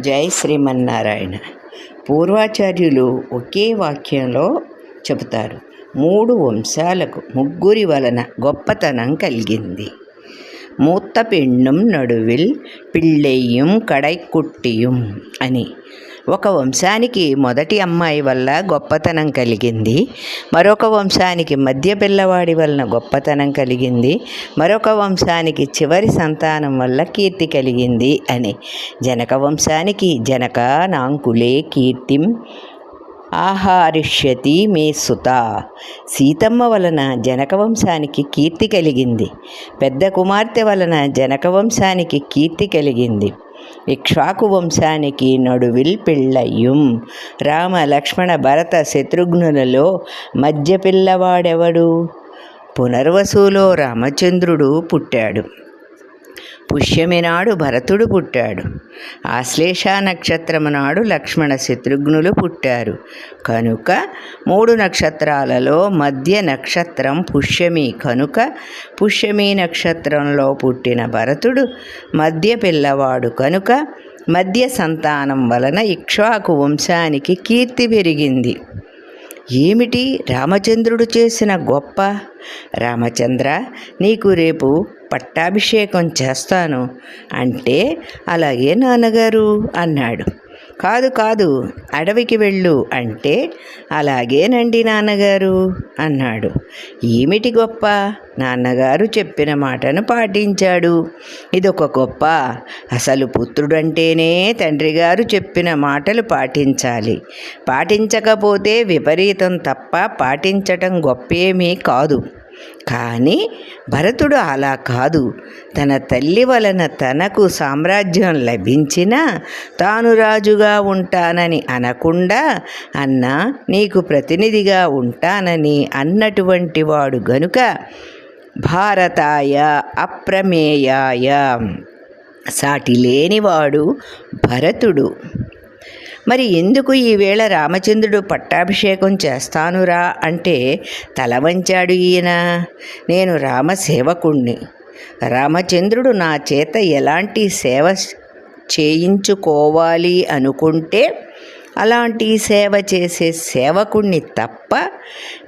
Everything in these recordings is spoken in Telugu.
జై శ్రీమన్నారాయణ. పూర్వాచార్యులు ఒకే వాక్యంలో చెబుతారు మూడు వంశాలకు ముగ్గురి వలన గొప్పతనం కలిగింది. മൂത്ത പെണ്ണും నడువిల్ പിള്ളയും కడైకుట్టియం అని. ఒక వంశానికి మొదటి అమ్మాయి వల్ల గొప్పతనం కలిగింది మరొక వంశానికి మధ్య పిల్లవాడి వలన గొప్పతనం కలిగింది మరొక వంశానికి చివరి సంతానం వల్ల కీర్తి కలిగింది అని. జనక వంశానికి జనక నాంకులే కీర్తిం ఆహారిష్యతి మే సుత. సీతమ్మ వలన జనక వంశానికి కీర్తి కలిగింది పెద్ద కుమార్తె వలన జనక వంశానికి కీర్తి కలిగింది. ఇక్ష్వాకు వంశానికి నడువిల్ పిళ్ళయ్యం. రామ లక్ష్మణ భరత శత్రుఘ్నులలో మధ్య పిల్లవాడెవడు? పునర్వసులో రామచంద్రుడు పుట్టాడు. పుష్యమి నాడు భరతుడు పుట్టాడు. ఆశ్లేష నక్షత్రము నాడు లక్ష్మణ శత్రుఘ్నులు పుట్టారు. కనుక మూడు నక్షత్రాలలో మధ్య నక్షత్రం పుష్యమి. కనుక పుష్యమి నక్షత్రంలో పుట్టిన భరతుడు మధ్య పిల్లవాడు. కనుక మధ్య సంతానం వలన ఇక్ష్వాకు వంశానికి కీర్తి పెరిగింది. ఏమిటి రామచంద్రుడు చేసిన గొప్ప? రామచంద్ర నీకు రేపు పట్టాభిషేకం చేస్తాను అంటే అలాగే నాన్నగారు అన్నాడు. కాదు కాదు అడవికి వెళ్ళు అంటే అలాగేనండి నాన్నగారు అన్నాడు. ఏమిటి గొప్ప? నాన్నగారు చెప్పిన మాటను పాటించాడు. ఇదొక గొప్ప. అసలు పుత్రుడంటేనే తండ్రి గారు చెప్పిన మాటలు పాటించాలి. పాటించకపోతే విపరీతం తప్ప పాటించటం గొప్పేమీ కాదు. కానీ భరతుడు అలా కాదు. తన తల్లి వలన తనకు సామ్రాజ్యం లభించినా తాను రాజుగా ఉంటానని అనకుండా అన్న నీకు ప్రతినిధిగా ఉంటానని అన్నటువంటి వాడు గనుక భారతాయ అప్రమేయాయ. సాటి లేనివాడు భరతుడు. మరి ఎందుకు ఈవేళ రామచంద్రుడు పట్టాభిషేకం చేస్తానురా అంటే తల వంచాడు ఈయన. నేను రామసేవకుణ్ణి. రామచంద్రుడు నా చేత ఎలాంటి సేవ చేయించుకోవాలి అనుకుంటే అలాంటి సేవ చేసే సేవకుణ్ణి తప్ప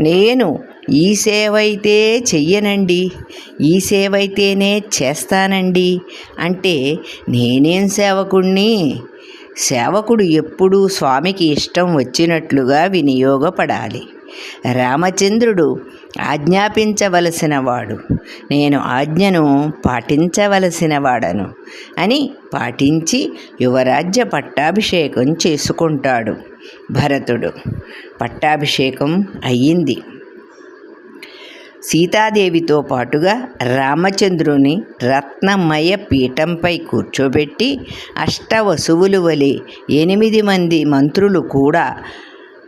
నేను ఈ సేవ అయితే చెయ్యనండి. ఈ సేవ అయితేనే చేస్తానండి. అంటే నేనేం సేవకుణ్ణి? సేవకుడు ఎప్పుడూ స్వామికి ఇష్టం వచ్చినట్లుగా వినియోగపడాలి. రామచంద్రుడు ఆజ్ఞాపించవలసినవాడు. నేను ఆజ్ఞను పాటించవలసినవాడను అని పాటించి యువరాజ్య పట్టాభిషేకం చేసుకుంటాడు భరతుడు. పట్టాభిషేకం అయ్యింది. సీతాదేవితో పాటుగా రామచంద్రుని రత్నమయ పీఠంపై కూర్చోబెట్టి అష్టవసువులు వలె ఎనిమిది మంది మంత్రులు కూడా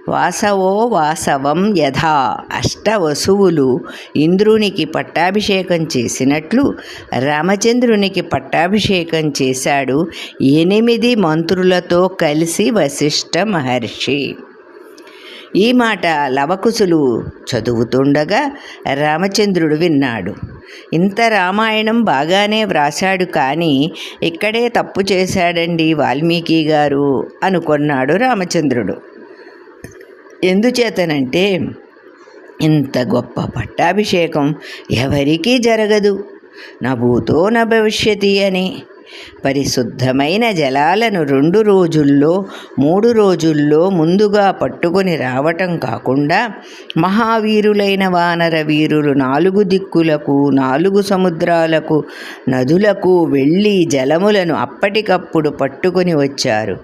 వాసవో వాసవం యథా అష్టవసువులు ఇంద్రునికి పట్టాభిషేకం చేసినట్లు రామచంద్రునికి పట్టాభిషేకం చేశాడు ఎనిమిది మంత్రులతో కలిసి వశిష్ఠ మహర్షి. ఈ మాట లవకుశులు చదువుతుండగా రామచంద్రుడు విన్నాడు. ఇంత రామాయణం బాగానే వ్రాశాడు కానీ ఇక్కడే తప్పు చేశాడండి వాల్మీకి గారు అనుకున్నాడు రామచంద్రుడు. ఎందుచేతనంటే ఇంత గొప్ప పట్టాభిషేకం ఎవరికీ జరగదు. నభూతో భూతో భవిష్యతి అని పరిశుద్ధమైన జలాలను రెండు రోజుల్లో మూడు రోజుల్లో ముందుగా పట్టుకొని రావటం కాకుండా మహావీరులైన వానర వీరులు నాలుగు దిక్కులకు నాలుగు సముద్రాలకు నదులకు వెళ్ళి జలములను అప్పటికప్పుడు పట్టుకొని వచ్చారు.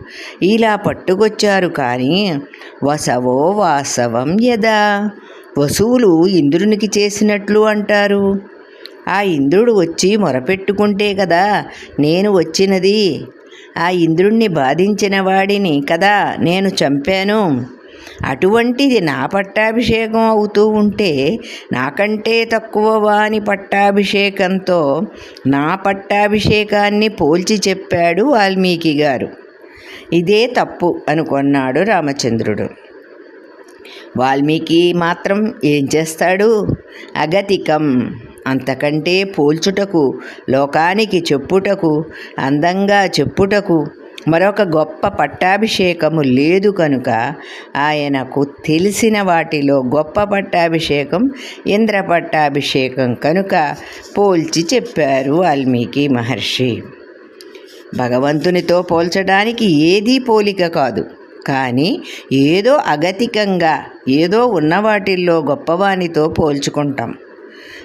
ఇలా పట్టుకొచ్చారు కానీ వసవో వాసవం యదా? వసువులు ఇంద్రునికి చేసినట్లు అంటారు. ఆ ఇంద్రుడు వచ్చి మొరపెట్టుకుంటే కదా నేను వచ్చినది. ఆ ఇంద్రుణ్ణి బాధించిన వాడిని కదా నేను చంపాను. అటువంటిది నా పట్టాభిషేకం అవుతూ ఉంటే నాకంటే తక్కువ వాని పట్టాభిషేకంతో నా పట్టాభిషేకాన్ని పోల్చి చెప్పాడు వాల్మీకి గారు. ఇదే తప్పు అనుకున్నాడు రామచంద్రుడు. వాల్మీకి మాత్రం ఏం చేస్తాడు? అగతికం. అంతకంటే పోల్చుటకు లోకానికి చెప్పుటకు అందంగా చెప్పుటకు మరొక గొప్ప పట్టాభిషేకము లేదు కనుక ఆయనకు తెలిసిన వాటిలో గొప్ప పట్టాభిషేకం ఇంద్ర పట్టాభిషేకం కనుక పోల్చి చెప్పారు వాల్మీకి మహర్షి. భగవంతునితో పోల్చడానికి ఏదీ పోలిక కాదు. కానీ ఏదో అగతికంగా ఏదో ఉన్న వాటిల్లో గొప్పవానితో పోల్చుకుంటాం.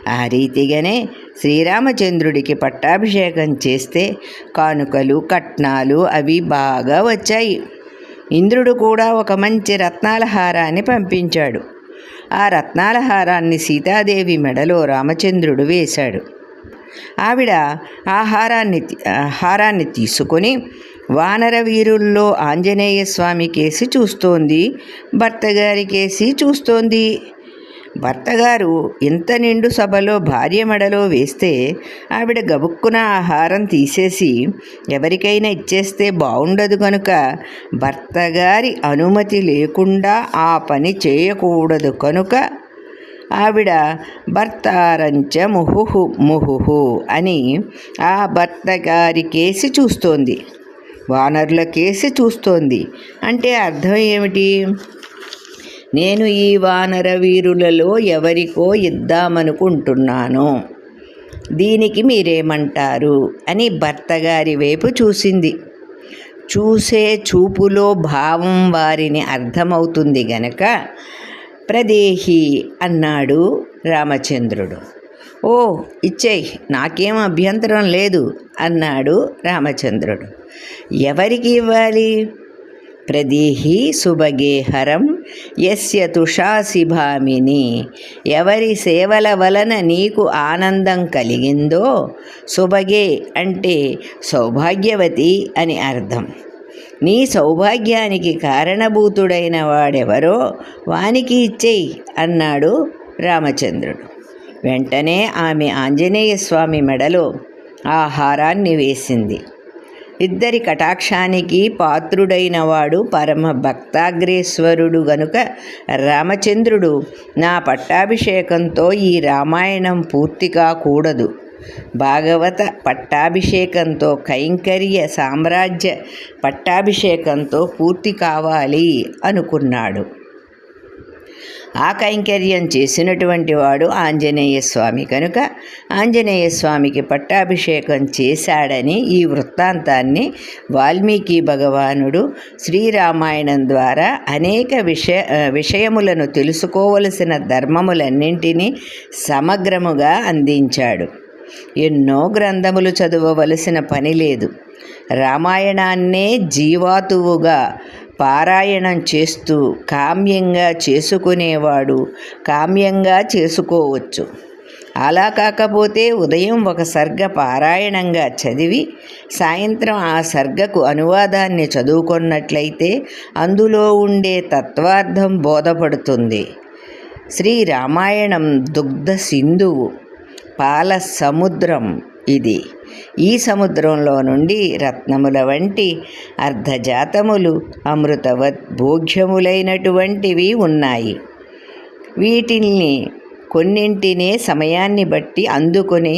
ఆ రీతిగానే శ్రీరామచంద్రుడికి పట్టాభిషేకం చేస్తే కానుకలు కట్నాలు అవి బాగా వచ్చాయి. ఇంద్రుడు కూడా ఒక మంచి రత్నాల హారాన్ని పంపించాడు. ఆ రత్నాల హారాన్ని సీతాదేవి మెడలో రామచంద్రుడు వేశాడు. ఆవిడ ఆహారాన్ని హారాన్ని తీసుకొని వానర వీరుల్లో ఆంజనేయ స్వామి కేసి చూస్తోంది భర్త కేసి చూస్తోంది. భర్తగారు ఇంత నిండు సభలో భార్య మెడలో వేస్తే ఆవిడ గబుక్కున ఆహారం తీసేసి ఎవరికైనా ఇచ్చేస్తే బాగుండదు కనుక భర్తగారి అనుమతి లేకుండా ఆ పని చేయకూడదు కనుక ఆవిడ భర్తారంచ ముహుహు ముహుహు అని ఆ భర్త గారి కేసి చూస్తోంది. వానరుల కేసి చూస్తోంది. అంటే అర్థం ఏమిటి? నేను ఈ వానర వీరులలో ఎవరికో ఇద్దామనుకుంటున్నాను. దీనికి మీరేమంటారు? అని భర్తగారి వైపు చూసింది. చూసే చూపులో భావం వారిని అర్థమవుతుంది గనక ప్రదేహి అన్నాడు రామచంద్రుడు. ఓ ఇచ్చేయ్ నాకేం అభ్యంతరం లేదు అన్నాడు రామచంద్రుడు. ఎవరికి ఇవ్వాలి? ప్రదేహి సుభగేహరం యస్య తుషాసిభామిని ఎవరి సేవల వలన నీకు ఆనందం కలిగిందో సుభగే అంటే సౌభాగ్యవతి అని అర్థం. నీ సౌభాగ్యానికి కారణభూతుడైన వాడెవరో వానికి ఇచ్చేయి అన్నాడు రామచంద్రుడు. వెంటనే ఆమె ఆంజనేయ స్వామి మెడలో ఆహారాన్ని వేసింది. ఇద్దరి కటాక్షానికి పాత్రుడైన వాడు పరమ భక్తాగ్రేశ్వరుడు గనుక రామచంద్రుడు. నా పట్టాభిషేకంతో ఈ రామాయణం పూర్తి కాకూడదు. భాగవత పట్టాభిషేకంతో కైంకర్య సామ్రాజ్య పట్టాభిషేకంతో పూర్తి కావాలి అనుకున్నాడు. ఆ కైంకర్యం చేసినటువంటి వాడు ఆంజనేయ స్వామి కనుక ఆంజనేయ స్వామికి పట్టాభిషేకం చేశాడని ఈ వృత్తాంతాన్ని వాల్మీకి భగవానుడు శ్రీరామాయణం ద్వారా అనేక విషయ విషయములను తెలుసుకోవలసిన ధర్మములన్నింటినీ సమగ్రముగా అందించాడు. ఎన్నో గ్రంథములు చదవవలసిన పని లేదు. రామాయణాన్నే జీవాతువుగా పారాయణం చేస్తూ కామ్యంగా చేసుకునేవాడు కామ్యంగా చేసుకోవచ్చు. అలా కాకపోతే ఉదయం ఒక సర్గ పారాయణంగా చదివి సాయంత్రం ఆ సర్గకు అనువాదాన్ని చదువుకున్నట్లయితే అందులో ఉండే తత్వార్థం బోధపడుతుంది. శ్రీ రామాయణం దుగ్ధ సింధువు పాల సముద్రం ఇది. ఈ సముద్రంలో నుండి రత్నముల వంటి అర్ధజాతములు అమృతవత్ భోగ్యములైనటువంటివి ఉన్నాయి. వీటిని కొన్నింటినే సమయాన్ని బట్టి అందుకొని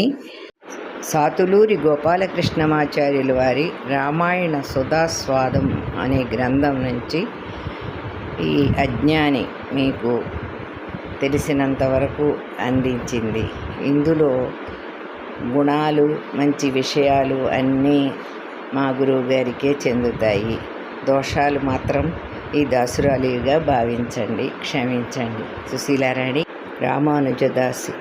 సాతులూరి గోపాలకృష్ణమాచార్యులు వారి రామాయణ సుధాస్వాదం అనే గ్రంథం నుంచి ఈ అజ్ఞాని మీకు తెలిసినంత వరకు అందించింది. ఇందులో గుణాలు మంచి విషయాలు అన్నీ మా గురువు గారికే చెందుతాయి. దోషాలు మాత్రం ఈ దాసురాలిగా భావించండి క్షమించండి. సుశీలారాణి రామానుజదాసి.